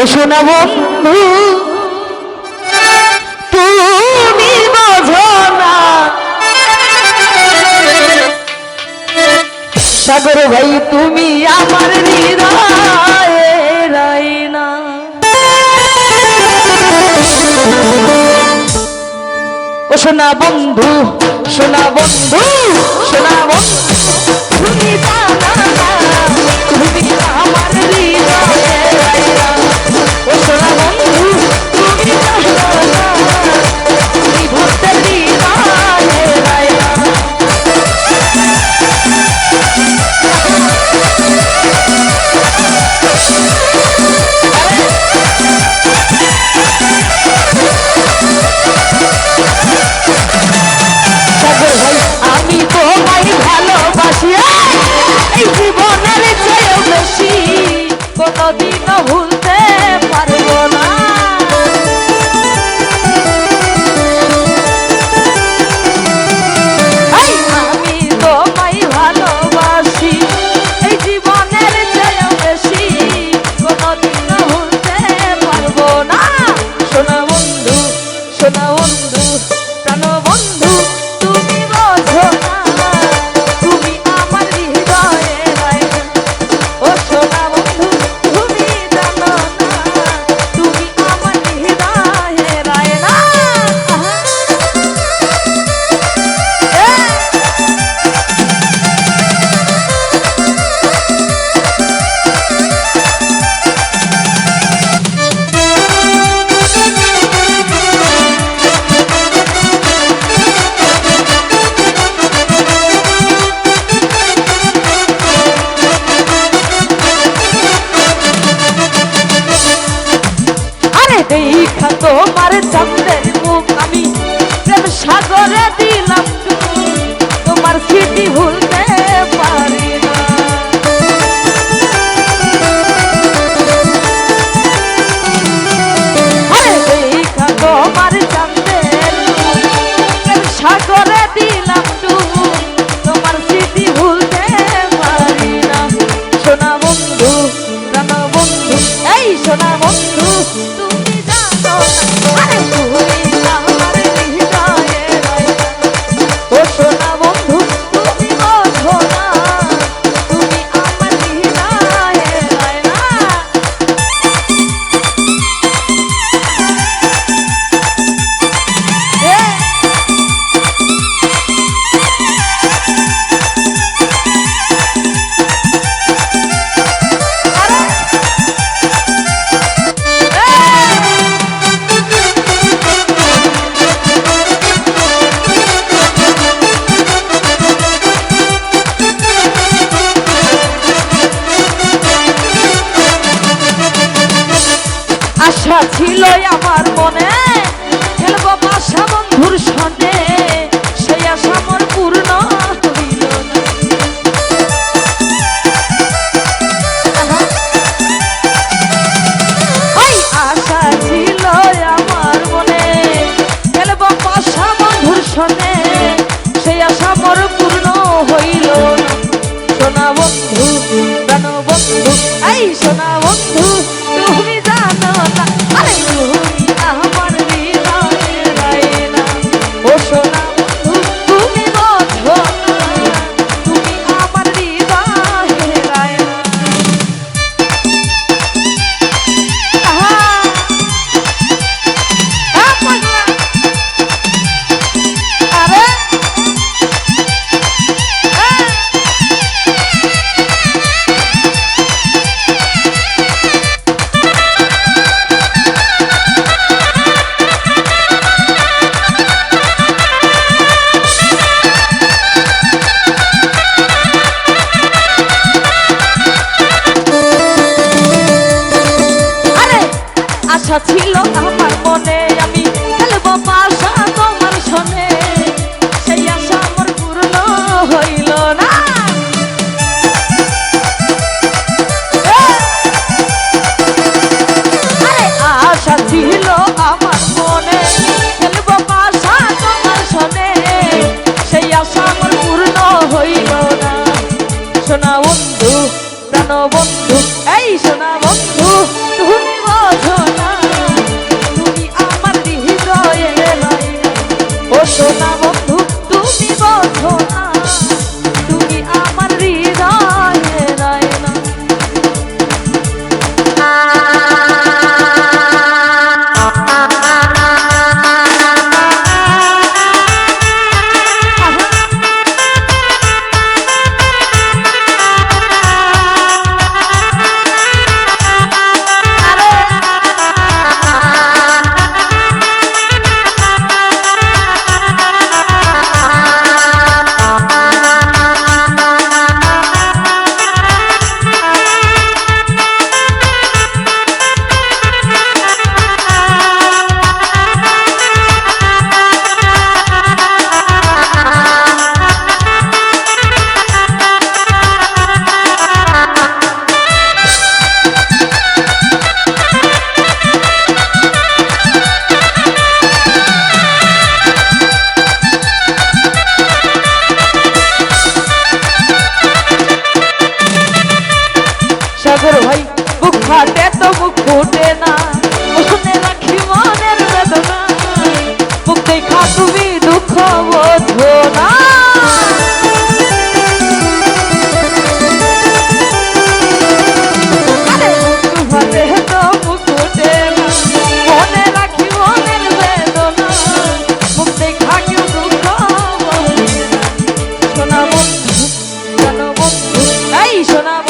এসো না বন্ধু। তুমি বোঝো না। সাগর ভাই, তুমি আমার সোনা বন্ধু সোনা বন্ধু সোনা বন্ধু তুমি আমার এই সোনা